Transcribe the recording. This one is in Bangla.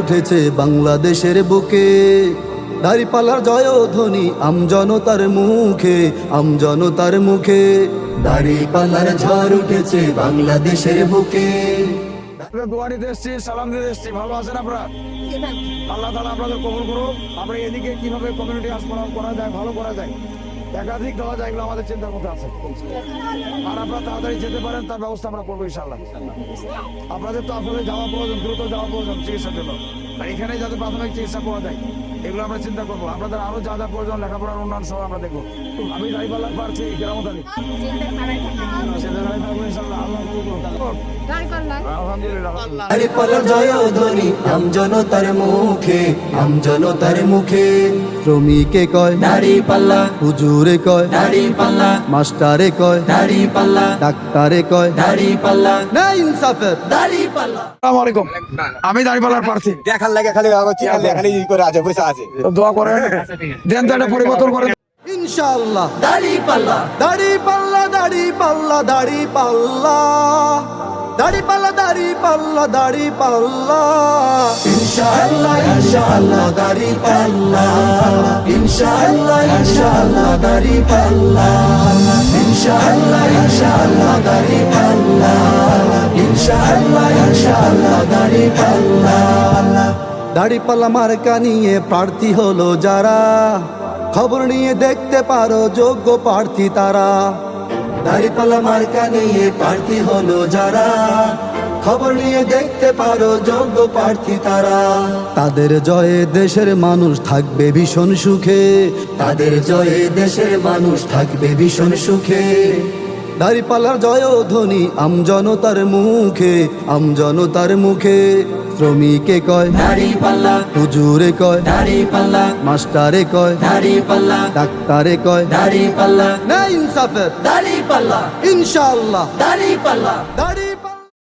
উঠেছে বাংলাদেশের বুকে। দাড়িপাল্লার জয় ধ্বনি আমজনতার মুখে আমজনতার মুখে। দাড়িপাল্লার ঝড় উঠেছে বাংলাদেশের বুকে। আমরা দোয়া নিতে এসছি সালাম দিতে এসছি। ভালো আছেন আপনারা? আল্লাহ তালা আপনাদের কবুল করুন আমরা এদিকে কীভাবে কমিউনিটি হাসপাতাল করা যায় ভালো করা যায়। একাধিক দেওয়া এগুলো আমাদের চিন্তার মধ্যে আছে। আর আপনারা তাড়াতাড়ি যেতে পারেন, তার ব্যবস্থা আমরা করব ইনশাল্লাহ আপনাদের তো আসলে যাওয়া প্রয়োজন, দ্রুত যাওয়া প্রয়োজন চিকিৎসার জন্য। আর এখানে যাতে প্রাথমিক চিকিৎসা করা যায়, এগুলো আমরা চিন্তা করব। আপনাদের আরও যা যা প্রয়োজন, লেখাপড়ার উন্নয়ন সহ আমরা দেখব। আমি দাঁড়িপাল্লা পারছি কেরামত আমজনতার মুখে আমজনতার মুখে। শ্রমিকে কয় দাড়ি পাল্লা। হুজুরে কয় দাড়ি পাল্লা। মাস্টারে কয় দাড়ি পাল্লা। ডাক্তারে কয় দাড়ি পাল্লা। না ইনসাফের। দাড়ি পাল্লা। আসসালামু আলাইকুম। আমি দাঁড়িপাল্লার প্রার্থী। দেখার লাগে খালি হচ্ছে খালি খালি ই করে আছে বসে আছে। তো দোয়া করেন। দেন তো একটা পরিবর্তন করেন। ইনশাআল্লাহ। দাড়ি পাল্লা। দাড়ি পাল্লা দাড়ি পাল্লা দাড়ি পাল্লা। দাড়ি পাল্লা দাড়ি পাল্লা দাড়ি পাল্লা। ইনশাআল্লাহ ইনশাআল্লাহ দাড়ি পাল্লা। ইনশাআল্লাহ ইনশাআল্লাহ দাড়ি পাল্লা। ইনশাআল্লাহ ইনশাআল্লাহ দাড়ি পাল্লা। ইনশাআল্লাহ ইনশাআল্লাহ দাড়ি পাল্লা। দাড়ি পাল্লা মার্কা নিয়ে প্রার্থী হলো যারা। খবর নিয়ে দেখতে পারো যোগ্য প্রার্থী তারা। দাড়িপাল্লা মার্কা নিয়ে প্রার্থী হলো যারা। খবর নিয়ে দেখতে পারো যোগ্য প্রার্থী তারা। তাদের জয়ে দেশের মানুষ থাকবে ভীষণ সুখে। তাদের জয়ে দেশের মানুষ থাকবে ভীষণ সুখে। দাড়িপাল্লার জয় ধ্বনি আমজনতার মুখে আমজনতার মুখে। শ্রমিকে কয় দাড়ি পাল্লা। হুজুরে কয় দাড়ি পাল্লা। মাস্টারে কয় দাড়ি পাল্লা। ডাক্তারে কয় দাড়ি পাল্লা। না ইনসাফের। দাড়ি পাল্লা। ইনশাআল্লাহ। দাড়ি পাল্লা। দাড়ি